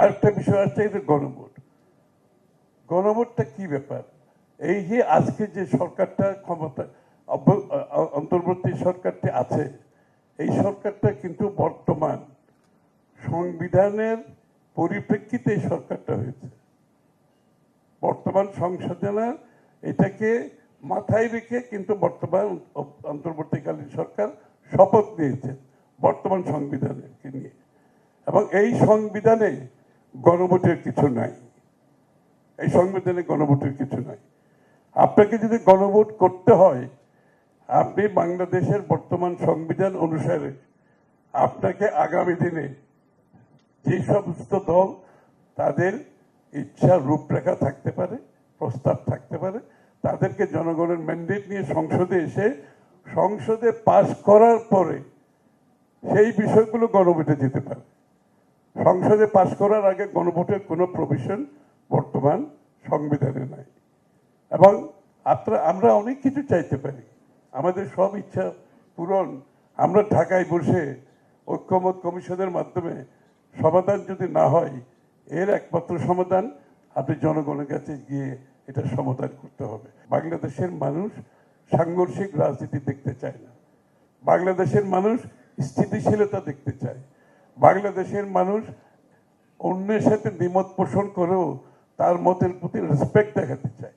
আরেকটা বিষয় আছে এটা গণভোট। গণভোটটা কি ব্যাপার? এই যে আজকে যে সরকারটা ক্ষমতা অন্তর্বর্তী সরকারটি আছে, এই সরকারটা কিন্তু বর্তমান সংবিধানের পরিপ্রেক্ষিতে এই সরকারটা হয়েছে। বর্তমান সংশোধনের এটাকে মাথায় রেখে কিন্তু বর্তমান অন্তর্বর্তীকালীন সরকার শপথ নিয়েছে বর্তমান সংবিধানকে নিয়ে। এবং এই সংবিধানে গণভোটের কিছু নাই। এই সংবিধানে গণভোটের কিছু নাই। আপনাকে যদি গণভোট করতে হয়, আপনি বাংলাদেশের বর্তমান সংবিধান অনুসারে আপনাকে আগামী দিনে যে সমস্ত দল তাদের ইচ্ছা রূপরেখা থাকতে পারে, প্রস্তাব থাকতে পারে, তাদেরকে জনগণের ম্যান্ডেট নিয়ে সংসদে এসে সংসদে পাশ করার পরে সেই বিষয়গুলো গণভোটে যেতে পারে। সংসদে পাশ করার আগে গণভোটের কোনো প্রভিশন বর্তমান সংবিধানে নাই। এবং আপনারা, আমরা অনেক কিছু চাইতে পারি। আমাদের সব ইচ্ছা পূরণ। আমরা ঢাকায় বসে ঐক্যমত কমিশনের মাধ্যমে সমাধান যদি না হয়, এর একমাত্র সমাধান আপনি জনগণের কাছে গিয়ে এটা সমাধান করতে হবে। বাংলাদেশের মানুষ সাংঘর্ষিক রাজনীতি দেখতে চায় না। বাংলাদেশের মানুষ স্থিতিশীলতা দেখতে চায়। বাংলাদেশের মানুষ অন্যের সাথে দ্বিমত পোষণ করেও তার মতের প্রতি রেসপেক্ট দেখাতে চায়।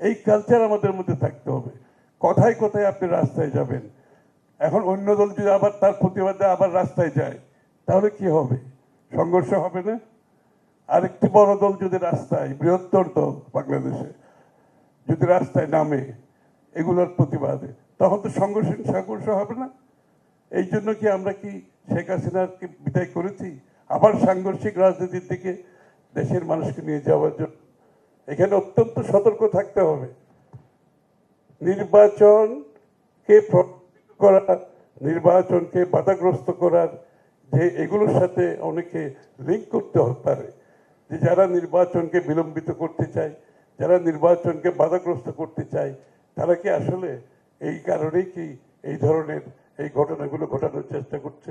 এই কালচার আমাদের মধ্যে থাকতে হবে। কথায় কথায় আপনি রাস্তায় যাবেন। এখন অন্য দল যদি আবার তার প্রতিবাদে আবার রাস্তায় যায়, তাহলে কি হবে? সংঘর্ষ হবে না? আরেকটি বড় দল যদি রাস্তায়, বৃহত্তর দল বাংলাদেশে, যদি রাস্তায় নামে এগুলোর প্রতিবাদে, তখন তো সংঘর্ষ সংঘর্ষ হবে না। এই জন্য কি আমরা কি শেখ হাসিনাকে বিদায় করেছি। আবার সাংঘর্ষিক রাজনীতির দিকে দেশের মানুষকে নিয়ে যাওয়ার জন্য। এখানে অত্যন্ত সতর্ক থাকতে হবে। নির্বাচনকে করা, নির্বাচনকে বাধাগ্রস্ত করার যে এগুলোর সাথে অনেকে লিঙ্ক করতে পারে। যে যারা নির্বাচনকে বিলম্বিত করতে চায়, যারা নির্বাচনকে বাধাগ্রস্ত করতে চায়, তারা কি আসলে এই কারণেই কি এই ধরনের এই ঘটনাগুলো ঘটানোর চেষ্টা করছে?